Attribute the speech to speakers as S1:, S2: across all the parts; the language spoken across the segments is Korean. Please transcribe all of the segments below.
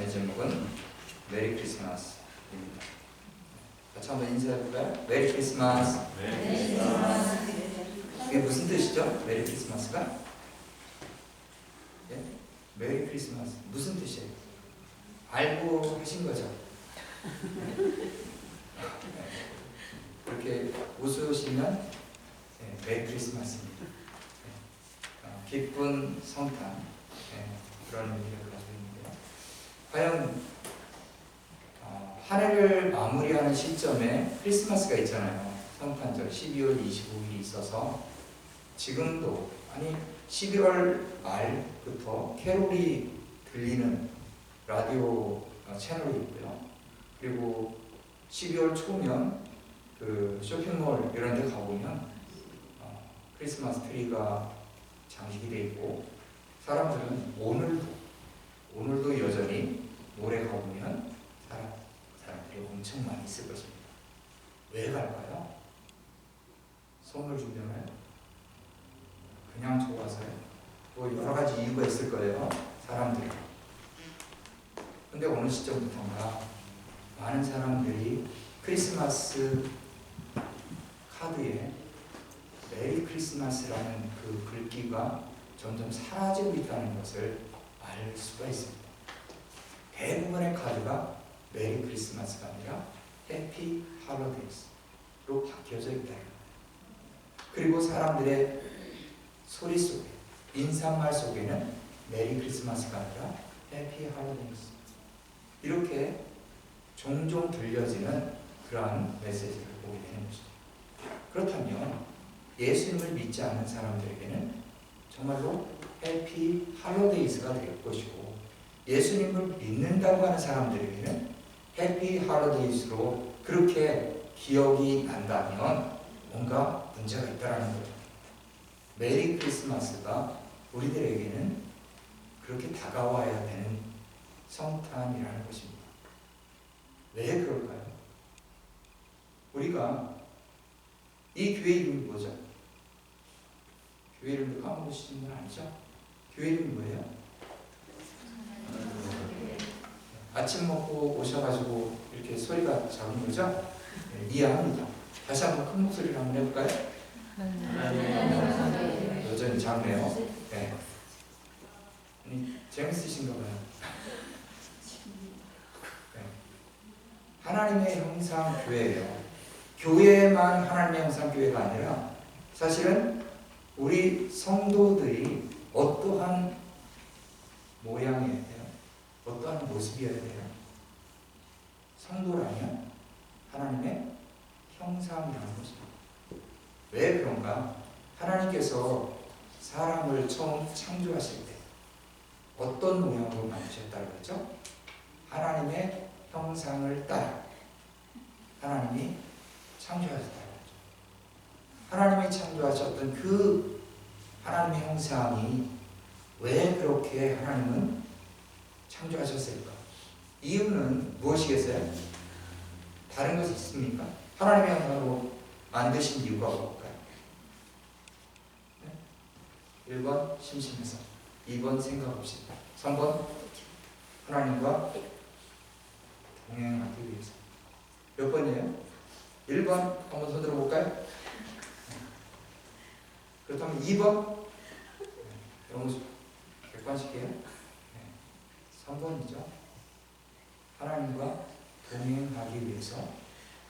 S1: 아침의 제목은 메리 크리스마스입니다. 같이 한번 인사해볼까요? 메리 크리스마스. 이게 무슨 뜻이죠? 메리 크리스마스가? 예? 메리 크리스마스 무슨 뜻이에요? 알고 하신 거죠? 그렇게 웃으시면 예, 메리 크리스마스입니다. 예, 어, 기쁜 성탄 예, 그런 있는데요. 과연 어, 한 해를 마무리하는 시점에 크리스마스가 있잖아요. 성탄절 12월 25일이 있어서 지금도 아니 11월 말부터 캐롤이 들리는 라디오 어, 채널이 있고요. 그리고 12월 초면 그 쇼핑몰 이런 데 가보면 어, 크리스마스 트리가 장식이 돼 있고 사람들은 오늘도 오늘도 여전히 모래 가보면 사람, 사람들이 엄청 많이 있을 것입니다. 왜 갈까요? 선물 주려나요? 그냥 좋아서요? 뭐 여러 가지 이유가 있을 거예요. 사람들이. 근데 어느 시점부터인가 많은 사람들이 크리스마스 카드에 메리 크리스마스라는 그 글귀가 점점 사라지고 있다는 것을 알 수가 있습니다. 대부분의 카드가 메리 크리스마스가 아니라 해피 할로데이스로 바뀌어져 있다. 그리고 사람들의 소리 속에 인사말 속에는 메리 크리스마스가 아니라 해피 할로데이스 이렇게 종종 들려지는 그러한 메시지를 보게 되는 것이죠. 그렇다면 예수님을 믿지 않는 사람들에게는 정말로 해피 할로데이스가 될 것이고 예수님을 믿는다고 하는 사람들에게는 해피 할로데이스로 그렇게 기억이 난다면 뭔가 문제가 있다라는 거죠. 메리 크리스마스가 우리들에게는 그렇게 다가와야 되는 성탄이라는 것입니다. 왜 그럴까요? 우리가 이 교회 이름이 뭐죠? 교회 이름도 까먹으시는 분 아니죠? 교회 이름이 뭐예요? 아침 먹고 오셔가지고 이렇게 소리가 작은 거죠? 네, 이해합니다. 다시 한번 큰 목소리로 한번 해볼까요? 여전히 작네요. 네. 아니, 재밌으신가 봐요. 네. 하나님의 형상 교회예요. 교회만 하나님의 형상 교회가 아니라 사실은 우리 성도들이 어떠한 모양이 어떠한 모습이어야 돼요? 성도라면 하나님의 형상이라는 것입니다. 왜 그런가? 하나님께서 사람을 처음 창조하실 때 어떤 모양으로 만드셨다고 그랬죠? 하나님의 형상을 따라 하나님이 창조하셨다고 그랬죠. 하나님이 창조하셨던 그 하나님의 형상이 왜 그렇게 하나님은 창조하셨을까? 이유는 무엇이겠어요? 다른 것이 있습니까? 하나님의 형상으로 만드신 이유가 뭘까요? 네? 1번 심심해서 2번 생각 없이 3번 하나님과 동행하기 위해서 몇 번이에요? 1번 한번 손 들어 볼까요? 그렇다면 2번 너무 객관식이에요? 네. 3번이죠 하나님과 동행하기 위해서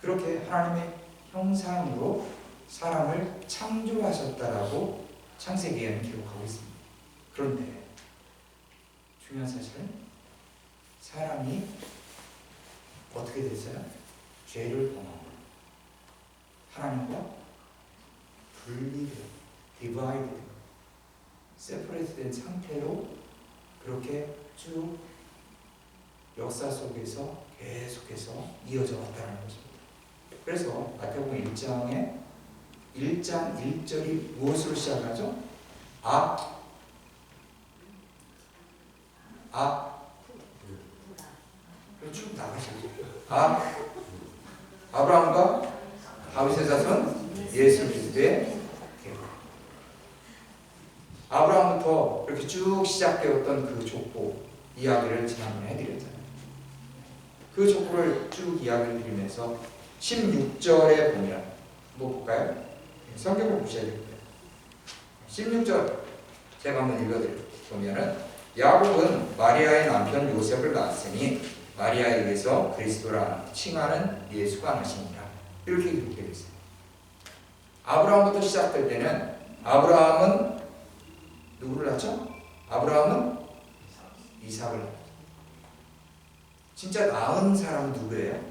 S1: 그렇게 하나님의 형상으로 사람을 창조하셨다라고 창세기에는 기록하고 있습니다. 그런데 중요한 사실은 사람이 어떻게 됐어요? 죄를 범하고 하나님과 분리된, 디바이드, 세퍼레이트 된 상태로 그렇게 쭉 역사 속에서 계속해서 이어져 왔다는 것입니다. 그래서 마태복음 1장에 1장 1절이 무엇으로 시작하죠? 아, 아, 쭉 나가시죠. 아, 아브라함과 다윗의 자손 예수 그리스도의. 아브라함부터 이렇게 쭉 시작되었던 그 족보 이야기를 지난번에 해드렸잖아요. 그 족보를 쭉 이야기를 드리면서 16절에 보면 뭐 볼까요? 성경을 보셔야 됩니다. 16절 제가 한번 읽어드릴게요. 보면은 야곱은 마리아의 남편 요셉을 낳았으니 마리아에게서 그리스도라 칭하는 예수가 나십니다. 이렇게 기록되어 있어요. 아브라함부터 시작될 때는 아브라함은 누구를 낳죠? 아브라함은 이삭을 낳았죠. 진짜 낳은 사람은 누구예요?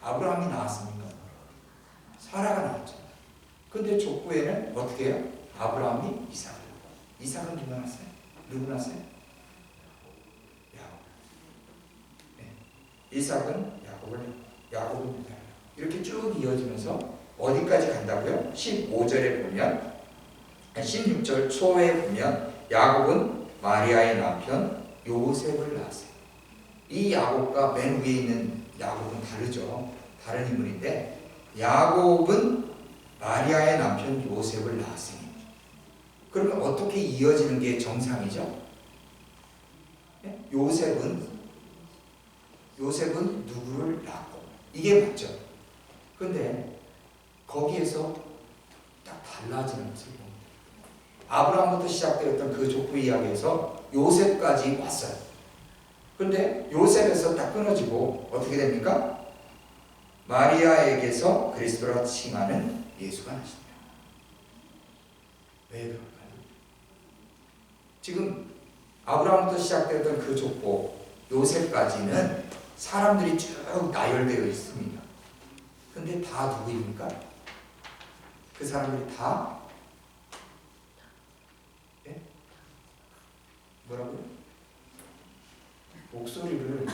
S1: 아브라함이 낳았습니까? 사라가 낳았죠. 근데 족보에는 어떻게 해요? 아브라함이 이삭을 낳고 이삭은 누가 낳았어요? 누구 낳았어요? 야곱. 네. 이삭은 야곱을 야곱은 유다를 이렇게 쭉 이어지면서 어디까지 간다고요? 15절에 보면 16절 초에 보면 야곱은 마리아의 남편 요셉을 낳았어요. 이 야곱과 맨 위에 있는 야곱은 다르죠. 다른 인물인데 야곱은 마리아의 남편 요셉을 낳았으니 그러면 어떻게 이어지는 게 정상이죠? 예? 요셉은 요셉은 누구를 낳고 이게 맞죠. 근데 거기에서 딱 달라지는 것을. 아브라함부터 시작되었던 그 족보 이야기에서 요셉까지 왔어요. 근데 요셉에서 딱 끊어지고 어떻게 됩니까? 마리아에게서 그리스도라 칭하는 예수가 나십니다. 왜 그럴까요? 지금 아브라함부터 시작되었던 그 족보 요셉까지는 사람들이 쭉 나열되어 있습니다. 근데 다 누구입니까? 그 사람들이 다 뭐라고요? 목소리를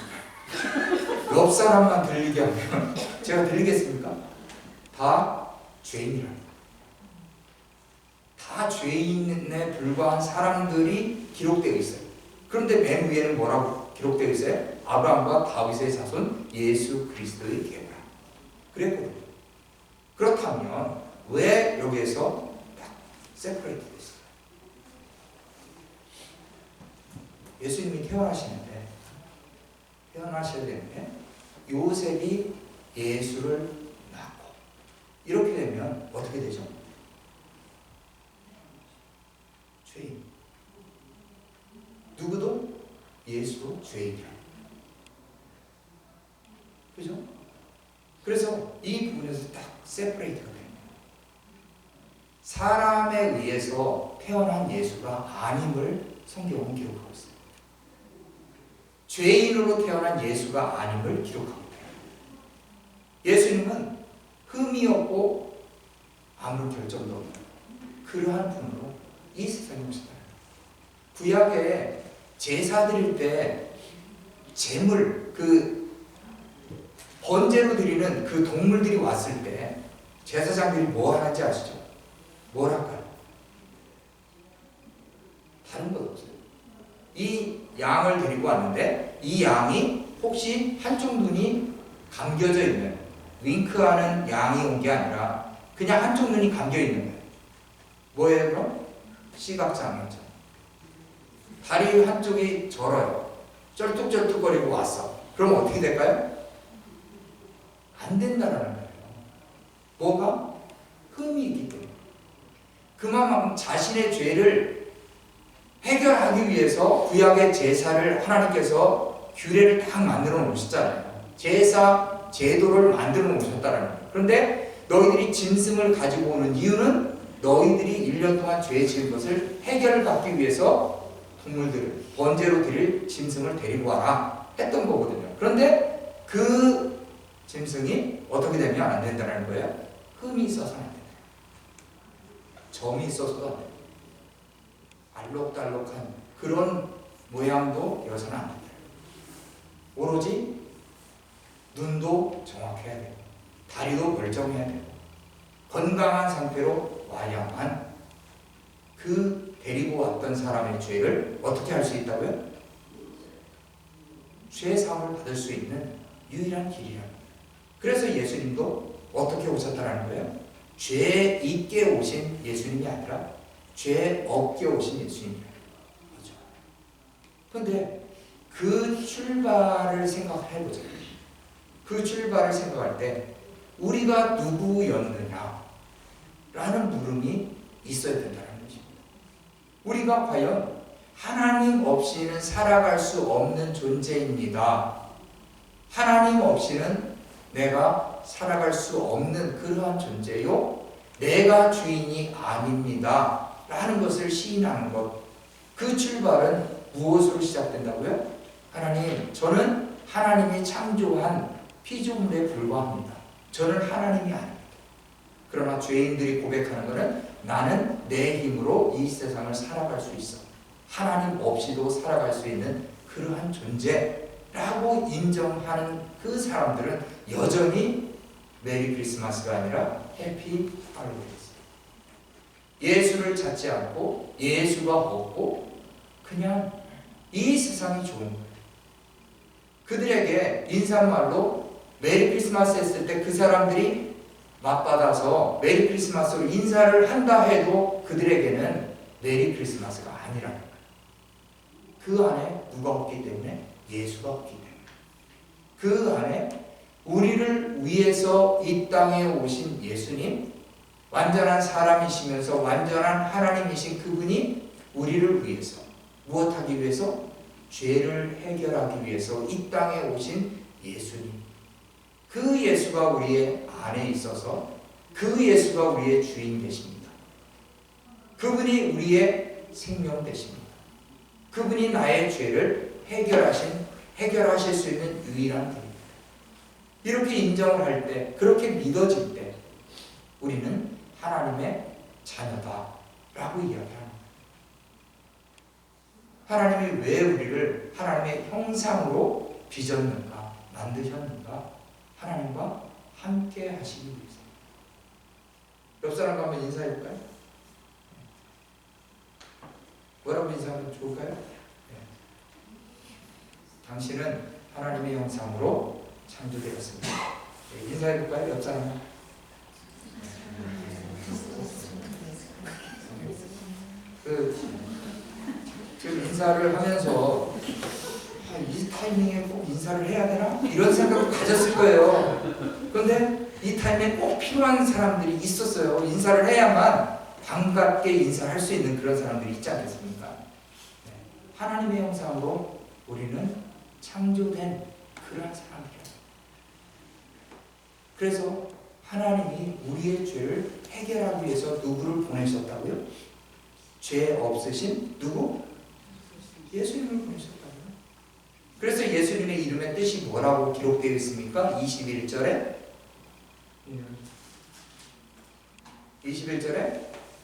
S1: 옆 사람만 들리게 하면 제가 들리겠습니까? 다 죄인이라. 다 죄인에 불과한 사람들이 기록되어 있어요. 그런데 맨 위에는 뭐라고 기록되어 있어요? 아브라함과 다윗의 자손 예수 그리스도의 계보라. 그랬거든요. 그렇다면 왜 여기에서 딱 세퍼레이트 됐어요? 예수님이 태어나시는데 태어나셔야 되는데 요셉이 예수를 낳고 이렇게 되면 어떻게 되죠? 죄인. 누구도 예수도 죄인이라. 그죠? 그래서 이 부분에서 딱 세퍼레이트가 됩니다. 사람에 의해서 태어난 예수가 아님을 성경은 기록하고 있습니다. 죄인으로 태어난 예수가 아님을 기록하고 있다. 예수님은 흠이 없고 아무 결점도 없는 그러한 분으로 이 세상에 오셨다. 구약에 제사 드릴 때 제물 그 번제로 드리는 그 동물들이 왔을 때 제사장들이 뭐 하는지 아시죠? 뭘 할까요? 다른 것 없어요. 이 양을 데리고 왔는데 이 양이 혹시 한쪽 눈이 감겨져 있는 윙크하는 양이 온 게 아니라 그냥 한쪽 눈이 감겨 있는 거예요. 뭐예요 그럼? 시각장애죠. 다리 한쪽이 절어요. 쩔뚝쩔뚝거리고 왔어. 그럼 어떻게 될까요? 안 된다는 거예요. 뭐가? 흠이 있기 때문에. 그만큼 자신의 죄를 해결하기 위해서 구약의 제사를 하나님께서 규례를 딱 만들어 놓으셨잖아요. 제사 제도를 만들어 놓으셨다는 거예요. 그런데 너희들이 짐승을 가지고 오는 이유는 너희들이 1년 동안 죄 지은 것을 해결받기 위해서 동물들을 번제로 드릴 짐승을 데리고 와라 했던 거거든요. 그런데 그 짐승이 어떻게 되면 안 된다는 거예요? 흠이 있어서는 안 된다. 점이 있어서도 안 된다. 알록달록한 그런 모양도 되어서는 안 된다. 오로지 눈도 정확해야 되고 다리도 멀쩡해야 되고 건강한 상태로 와야만 그 데리고 왔던 사람의 죄를 어떻게 할 수 있다고요? 죄 사함을 받을 수 있는 유일한 길이랍니다. 그래서 예수님도 어떻게 오셨다라는 거예요? 죄 있게 오신 예수님이 아니라 죄 없게 오신 예수님이라는 거죠. 그런데 그 출발을 생각해 보자. 그 출발을 생각할 때 우리가 누구였느냐 라는 물음이 있어야 된다는 것입니다. 우리가 과연 하나님 없이는 살아갈 수 없는 존재입니다. 하나님 없이는 내가 살아갈 수 없는 그러한 존재요. 내가 주인이 아닙니다. 라는 것을 시인하는 것. 그 출발은 무엇으로 시작된다고요? 하나님, 저는 하나님이 창조한 피조물에 불과합니다. 저는 하나님이 아닙니다. 그러나 죄인들이 고백하는 것은 나는 내 힘으로 이 세상을 살아갈 수 있어. 하나님 없이도 살아갈 수 있는 그러한 존재라고 인정하는 그 사람들은 여전히 메리 크리스마스가 아니라 해피 할로윈이었어요. 예수를 찾지 않고 예수가 없고 그냥 이 세상이 좋은 거예요. 그들에게 인사말로 메리 크리스마스 했을 때 그 사람들이 맞받아서 메리 크리스마스로 인사를 한다 해도 그들에게는 메리 크리스마스가 아니라는 거예요. 그 안에 누가 없기 때문에 예수가 없기 때문에 그 안에 우리를 위해서 이 땅에 오신 예수님 완전한 사람이시면서 완전한 하나님이신 그분이 우리를 위해서 무엇하기 위해서 죄를 해결하기 위해서 이 땅에 오신 예수님 그 예수가 우리의 안에 있어서 그 예수가 우리의 주인 되십니다. 그분이 우리의 생명 되십니다. 그분이 나의 죄를 해결하신 해결하실 수 있는 유일한 분입니다. 이렇게 인정을 할 때, 그렇게 믿어질 때, 우리는 하나님의 자녀다라고 이야기합니다. 하나님이 왜 우리를 하나님의 형상으로 빚었는가, 만드셨는가? 하나님과 함께 하시기 위해서. 옆 사람과 한번 인사해 볼까요? 뭐라고 인사하면 좋을까요? 네. 당신은 하나님의 형상으로 창조되었습니다. 네, 인사해 볼까요? 옆 사람. 그 지금 인사를 하면서 아, 이 타이밍에 꼭 인사를 해야 되나? 이런 생각을 가졌을 거예요. 그런데 이 타이밍에 꼭 필요한 사람들이 있었어요. 인사를 해야만 반갑게 인사할 수 있는 그런 사람들이 있지 않겠습니까? 네. 하나님의 형상으로 우리는 창조된 그런 사람이에요. 그래서 하나님이 우리의 죄를 해결하기 위해서 누구를 보내셨다고요? 죄 없으신 누구? 예수님을 보내셨다고요. 그래서 예수님의 이름의 뜻이 뭐라고 기록되어 있습니까? 21절에 21절에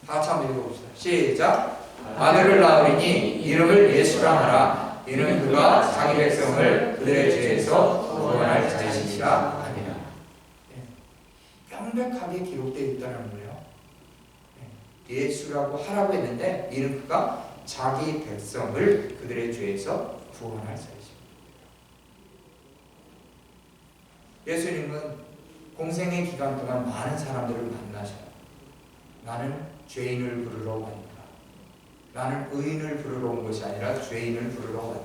S1: 다 같이 한번 읽어봅시다. 시작. 아들을 낳으리니 이름을 예수라 하라. 이는 그가 자기 백성을 그들의 죄에서 구원할 자이시니라 아니라. 명백하게 기록되어 있다는 거예요. 네. 예수라고 하라고 했는데 이는 그가 자기 백성을 그들의 죄에서 구원할 자이십니다. 예수님은 공생의 기간 동안 많은 사람들을 만나셔요. 나는 죄인을 부르러 왔다. 나는 의인을 부르러 온 것이 아니라 죄인을 부르러 왔다.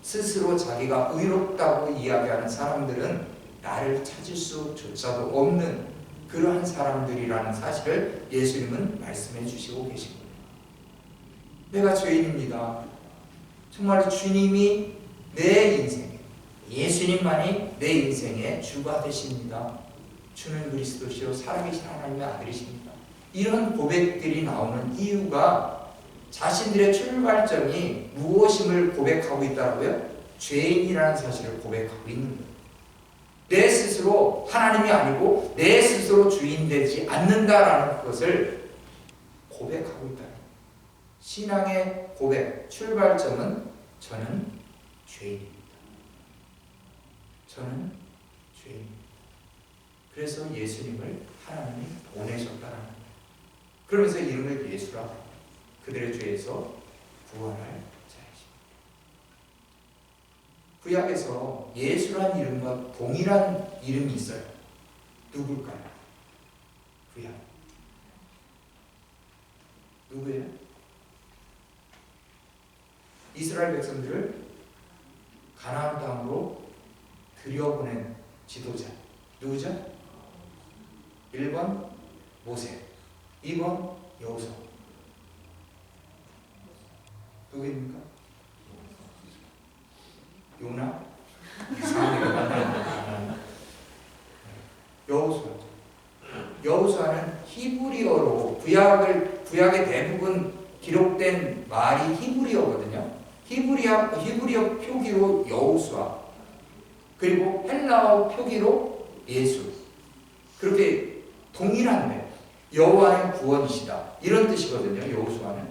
S1: 스스로 자기가 의롭다고 이야기하는 사람들은 나를 찾을 수조차도 없는 그러한 사람들이라는 사실을 예수님은 말씀해 주시고 거예요. 내가 죄인입니다. 정말 주님이 내 인생, 예수님만이 내 인생의 주가 되십니다. 주는 그리스도시요 살아계신 하나님의 아들이십니다. 이런 고백들이 나오는 이유가 자신들의 출발점이 무엇임을 고백하고 있다고요? 죄인이라는 사실을 고백하고 있는 거예요. 내 스스로 하나님이 아니고 내 스스로 주인 되지 않는다라는 것을 고백하고 있다. 신앙의 고백, 출발점은 저는 죄인입니다. 저는 죄인입니다. 그래서 예수님을 하나님이 보내셨다라는 거예요. 그러면서 이름을 예수라 그들의 죄에서 구원할 자이십니다. 구약에서 예수란 이름과 동일한 이름이 있어요. 누굴까요? 구약. 누구예요? 이스라엘 백성들을 가나안 땅으로 들여보낸 지도자 누구죠? 1번 모세 2번 여호수 누구입니까? 요나? 여호수 여호수아는 히브리어로 구약을 구약의 대부분 기록된 말이 히브리어거든요. 히브리어 히브리어 표기로 여호수아 그리고 헬라어 표기로 예수 그렇게 동일한데 여호와는 구원이시다 이런 뜻이거든요. 여호수아는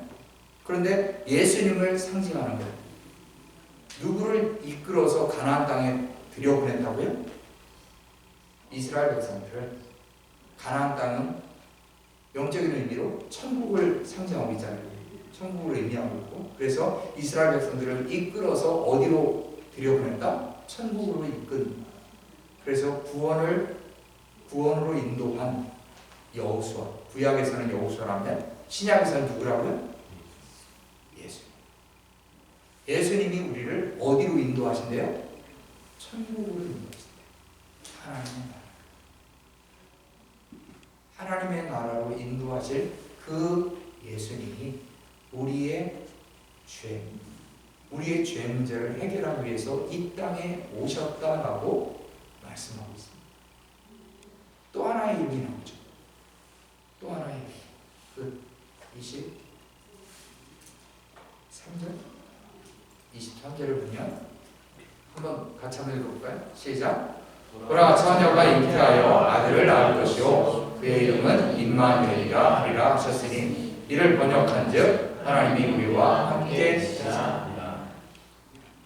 S1: 그런데 예수님을 상징하는 거예요. 누구를 이끌어서 가나안 땅에 들여보냈다고요? 이스라엘 백성들을 가나안 땅은 영적인 의미로 천국을 상징하고 있잖아요. 천국을 의미하고 있고 그래서 이스라엘 백성들을 이끌어서 어디로 들여보냈다? 천국으로 이끈 그래서 구원을 구원으로 인도한 여호수아 구약에서는 여호수아라면 신약에서는 누구라고요? 예수 예수님이 우리를 어디로 인도하신대요? 천국으로 인도하신대요. 하나님의 나라. 하나님의 나라로 인도하실 그 예수님이 우리의 죄, 우리의 죄 문제를 해결하기 위해서 이 땅에 오셨다라고 말씀하고 있습니다. 또 하나의 이름이 나오죠. 또 하나의 이름. 그 23절, 23절을 보면 한번 같이 한번 읽어볼까요? 시작. 보라 처녀가 잉태하여 아들을 낳을 것이요 그의 이름은 임마누엘이라 하리라 하셨으니 이를 번역한즉 하나님이 우리와 함께 계시다.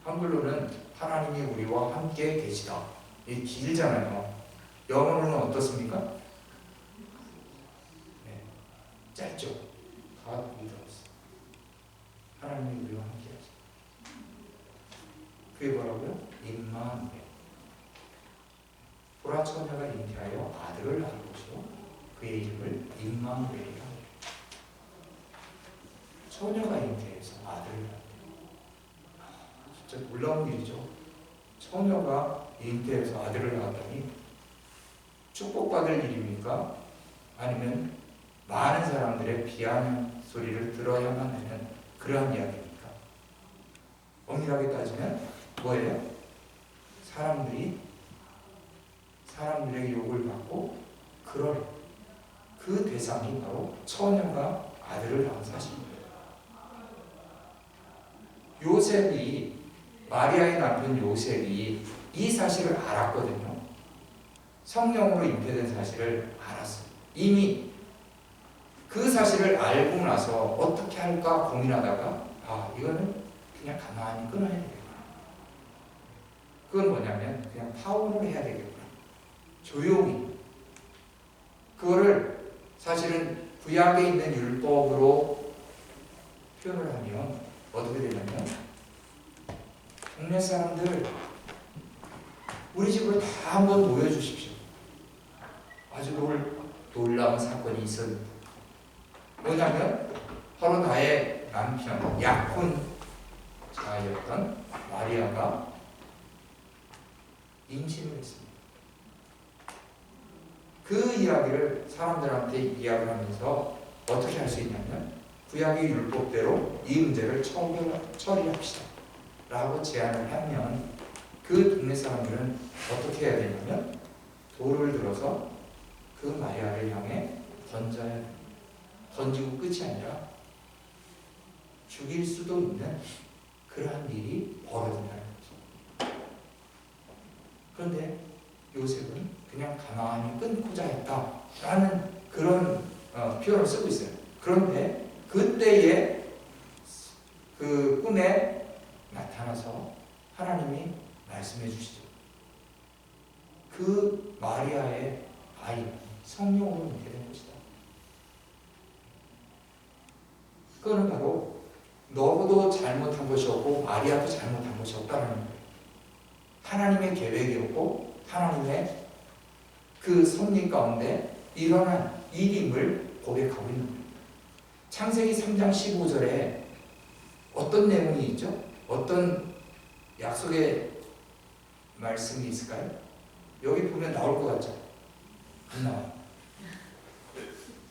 S1: 한글로는 하나님이 우리와 함께 계시다. 이 길잖아요. 영어로는 어떻습니까? 네, 짧죠. 다 믿어봤어. 하나님이 우리와 함께 하시다. 그게 뭐라고요? 임마누엘. 보라 처녀가 잉태하여 아들을 낳을 것이요 그의 이름을 임마누엘이라 처녀가 잉태해서 아들을 낳았다. 진짜 놀라운 일이죠. 처녀가 잉태해서 아들을 낳았다니 축복받을 일입니까? 아니면 많은 사람들의 비하는 소리를 들어야만 하는 그러한 이야기입니까? 엄밀하게 따지면 뭐예요? 사람들이 사람들의 욕을 받고 그럴 그 대상이 바로 처녀가 아들을 낳은 사실입니다. 요셉이 마리아의 남편 요셉이 이 사실을 알았거든요. 성령으로 잉태된 사실을 알았어요. 이미 그 사실을 알고 나서 어떻게 할까 고민하다가 아 이거는 그냥 가만히 끊어야 되겠구나. 그건 뭐냐면 그냥 파혼을 해야 되겠구나. 조용히 그거를 사실은 구약에 있는 율법으로 표현을 하면 어떻게 되냐면 동네 사람들 우리 집으로 다 한번 모여주십시오. 아주 놀, 놀라운 사건이 있었는데 뭐냐면 바로 나의 남편 약혼자였던 마리아가 임신을 했습니다. 그 이야기를 사람들한테 이야기를 하면서 어떻게 할 수 있냐면 구약의 율법대로 이 문제를 처리, 처리합시다 라고 제안을 하면 그 동네 사람들은 어떻게 해야 되냐면 돌을 들어서 그 마리아를 향해 던져야. 던지고 끝이 아니라 죽일 수도 있는 그러한 일이 벌어진다는 거죠. 그런데 요셉은 그냥 가만히 끊고자 했다라는 그런 어, 표현을 쓰고 있어요. 그런데 그때의 그 꿈에 나타나서 하나님이 말씀해 주시죠. 그 마리아의 아이 성령으로 잉태된 것이다. 그거는 바로 너도 잘못한 것이 없고 마리아도 잘못한 것이 없다는 거예요. 하나님의 계획이었고 하나님의 그 섭리 가운데 일어난 일임을 고백하고 있는 거예요. 창세기 3장 15절에 어떤 내용이 있죠? 어떤 약속의 말씀이 있을까요? 여기 보면 나올 것 같죠? 안 나와요.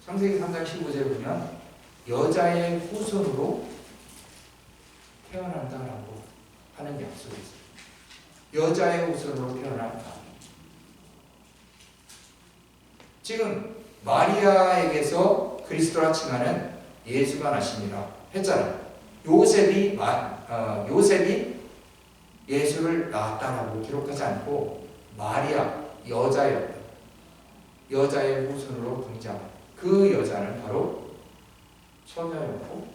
S1: 창세기 3장 15절에 보면 여자의 후손으로 태어난다라고 하는 약속이 있어요. 여자의 후손으로 태어난다. 지금 마리아에게서 그리스도라 칭하는 예수가 나십니다. 했잖아요. 요셉이 마, 어, 요셉이 예수를 낳았다라고 기록하지 않고 마리아 여자였다. 여자의 후손으로 등장. 그 여자는 바로 처녀였고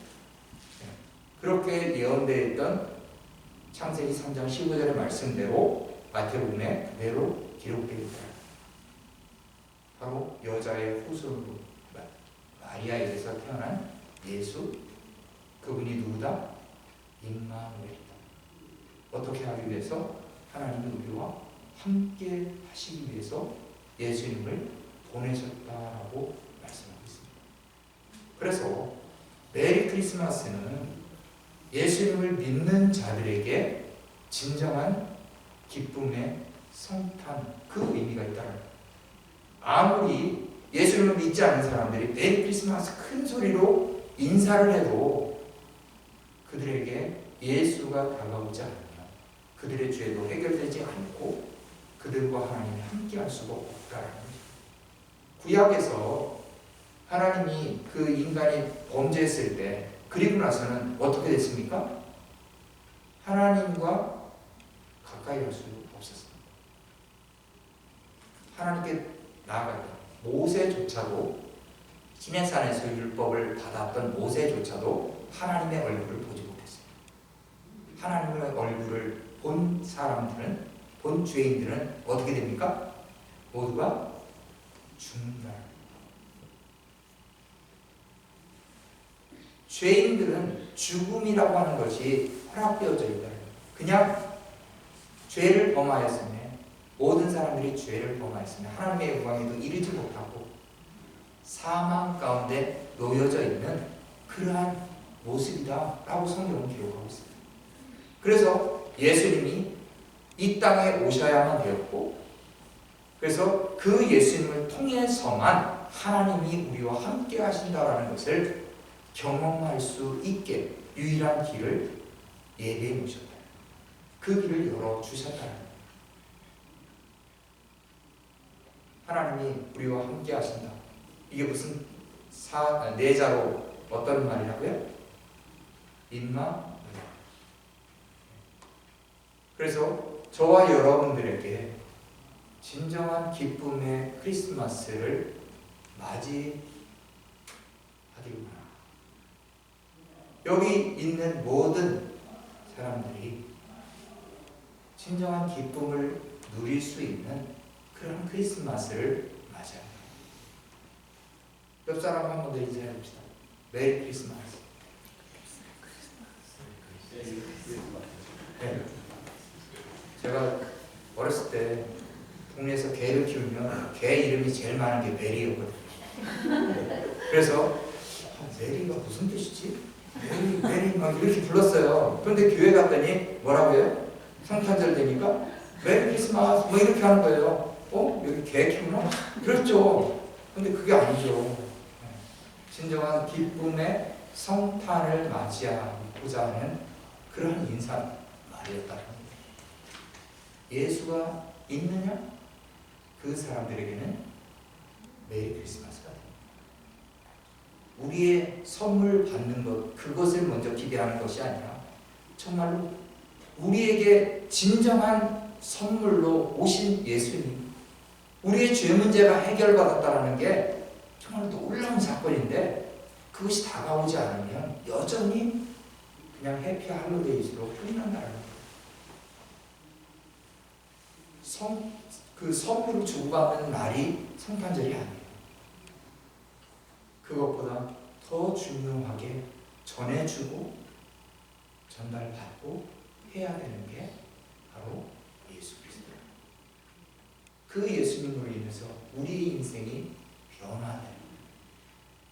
S1: 네. 그렇게 예언되어 있던 창세기 3장 15절의 말씀대로 마태복음에 그대로 기록되어 있다. 바로 여자의 후손으로 마리아에게서 태어난 예수 그분이 누구다? 임마누엘이다. 어떻게 하기 위해서 하나님이 우리와 함께 하시기 위해서 예수님을 보내셨다라고 말씀하고 있습니다. 그래서 메리 크리스마스는 예수님을 믿는 자들에게 진정한 기쁨의 성탄 그 의미가 있다는. 아무리 예수님을 믿지 않는 사람들이 메리 크리스마스 큰 소리로 인사를 해도 그들에게 예수가 다가오지 않으면 그들의 죄도 해결되지 않고 그들과 하나님이 함께 할 수가 없다는 거죠. 구약에서 하나님이 그 인간이 범죄했을 때 그리고 나서는 어떻게 됐습니까? 하나님과 가까이 할 수 없었습니다. 하나님께 나아갈 때 모세조차도 시내산에서 율법을 받았던 모세조차도 하나님의 얼굴을 보지 못했어요. 하나님의 얼굴을 본 사람들은 본 죄인들은 어떻게 됩니까? 모두가 죽는다. 죄인들은 죽음이라고 하는 것이 허락되어져 있다. 그냥 죄를 범하였으면 모든 사람들이 죄를 범하였으면 하나님의 영광에도 이르지 못하고 사망 가운데 놓여져 있는 그러한 모습이다라고 성경은 기록하고 있습니다. 그래서 예수님이 이 땅에 오셔야만 되었고 그래서 그 예수님을 통해서만 하나님이 우리와 함께 하신다라는 것을 경험할 수 있게 유일한 길을 예배해 놓으셨다. 그 길을 열어 주셨다는 하나님이 우리와 함께 하신다. 이게 무슨 사, 내자로 어떤 말이라고요? 인마? 그래서 저와 여러분들에게 진정한 기쁨의 크리스마스를 맞이하기를 바랍니다. 여기 있는 모든 사람들이 진정한 기쁨을 누릴 수 있는 그런 크리스마스를. 옆 사람 한 번 더 인사해 봅시다. 메리 크리스마스. 네. 제가 어렸을 때 동네에서 개를 키우면 개 이름이 제일 많은 게 메리였거든요. 그래서 아, 메리가 무슨 뜻이지? 메리, 메리 막 이렇게 불렀어요. 그런데 교회 갔더니 뭐라고 해요? 성탄절 되니까 메리 크리스마스 뭐 이렇게 하는 거예요. 어? 여기 개 키우나? 그렇죠. 근데 그게 아니죠. 진정한 기쁨의 성탄을 맞이하고자 하는 그런 인사 말이었다는 예수가 있느냐? 그 사람들에게는 메리 크리스마스가 됩니다. 우리의 선물 받는 것, 그것을 먼저 기대하는 것이 아니라 정말로 우리에게 진정한 선물로 오신 예수님, 우리의 죄 문제가 해결받았다는 게 정말 놀라운 사건인데 그것이 다가오지 않으면 여전히 그냥 해피 할로데이즈로 거예요. 성, 그 선물을 주고받는 날이 성탄절이 아니에요. 그것보다 더 중요하게 전해주고 전달받고 해야 되는 게 바로 그 예수님으로 인해서 우리 인생이 변화되는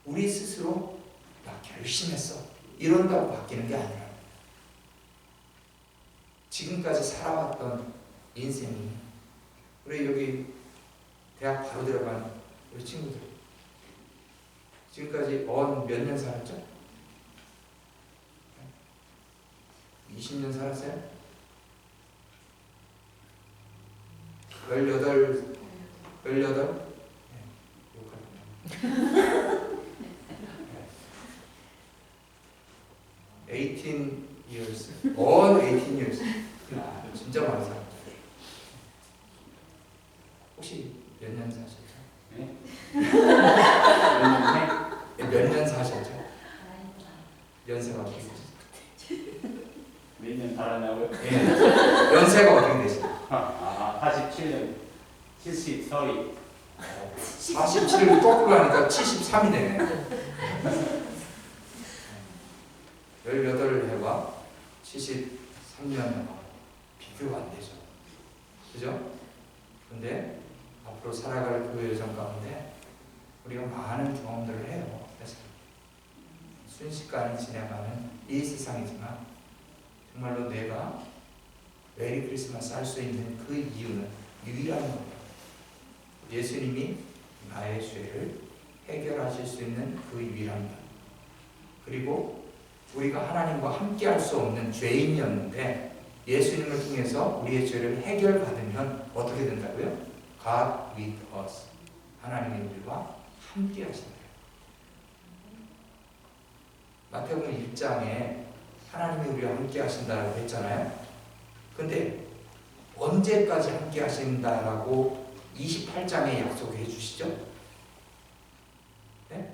S1: 우리 스스로 나 결심했어 이런다고 바뀌는 게 아니라 지금까지 살아왔던 인생이 우리 여기 대학 바로 들어간 우리 친구들 지금까지 언 몇 년 살았죠? 20년 살았어요? 18, 18? 네, 18 years, all 18 years. 아, 진짜 많이 살았죠. 혹시 몇 년 사셨죠?
S2: 네?
S1: 몇년 사셨죠? 연세가 어떻게 되시죠?
S2: 몇년 살았냐고요?
S1: 예. 연세가 어떻게 되시죠?
S2: 아, 47년 70, 서리
S1: 47을 거꾸로 하니까 73이 되네. 18해와 73년은 비교가 안 되죠. 그죠? 근데 앞으로 살아갈 교회 여정 가운데 우리가 많은 경험들을 해요. 그래서 순식간에 지나가는 이 세상이지만 정말로 내가 메리 크리스마스 할 수 있는 그 이유는 유일한 거예요. 예수님이 나의 죄를 해결하실 수 있는 그 유일한 것. 그리고 우리가 하나님과 함께 없는 죄인이었는데 예수님을 통해서 우리의 죄를 해결받으면 어떻게 된다고요? God with us. 하나님이 우리와 함께 하신다. 마태복음 1장에 하나님이 우리와 함께 하신다고 했잖아요. 근데 언제까지 함께 하신다라고 28장에 약속해 주시죠? 네?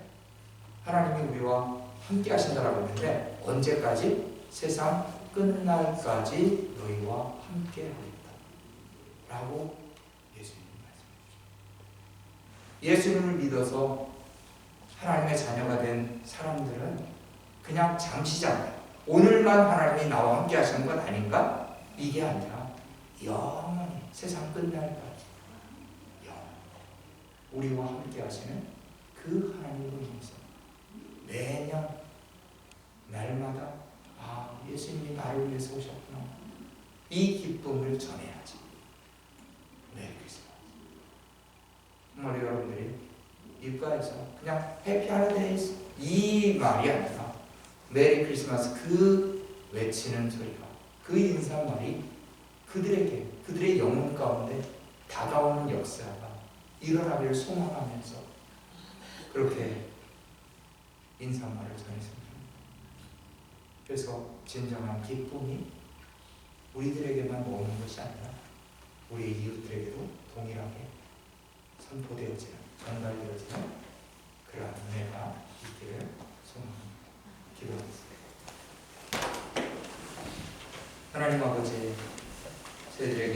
S1: 하나님이 우리와 함께 하신다라고 했는데 언제까지? 세상 끝날까지 너희와 함께 하겠다. 라고 예수님이 말씀해 주십니다. 예수님을 믿어서 하나님의 자녀가 된 사람들은 그냥 잠시잖아요. 오늘만 하나님이 나와 함께 하시는 건 아닌가? 이게 아니라 영원히 세상 끝날까지 영원히 우리와 함께 하시는 그 하나님으로 인해서 매년 날마다 아 예수님이 나를 위해서 오셨구나 이 기쁨을 전해야지 메리 크리스마스 정말 여러분들이 입가에서 그냥 해피 할리데이스 이 말이 아니라 메리 크리스마스 그 외치는 소리가 그 인사말이 그들에게 그들의 영혼 가운데 다가오는 역사가 일어나기를 소망하면서 그렇게 인사말을 전했습니다. 그래서 진정한 기쁨이 우리들에게만 머무는 것이 아니라 우리 이웃들에게도 동일하게 선포되어지는 전달되어지는 그러한 은혜가 있기를 소망합니다. 기도하겠습니다. 하나님 아버지 저희들에게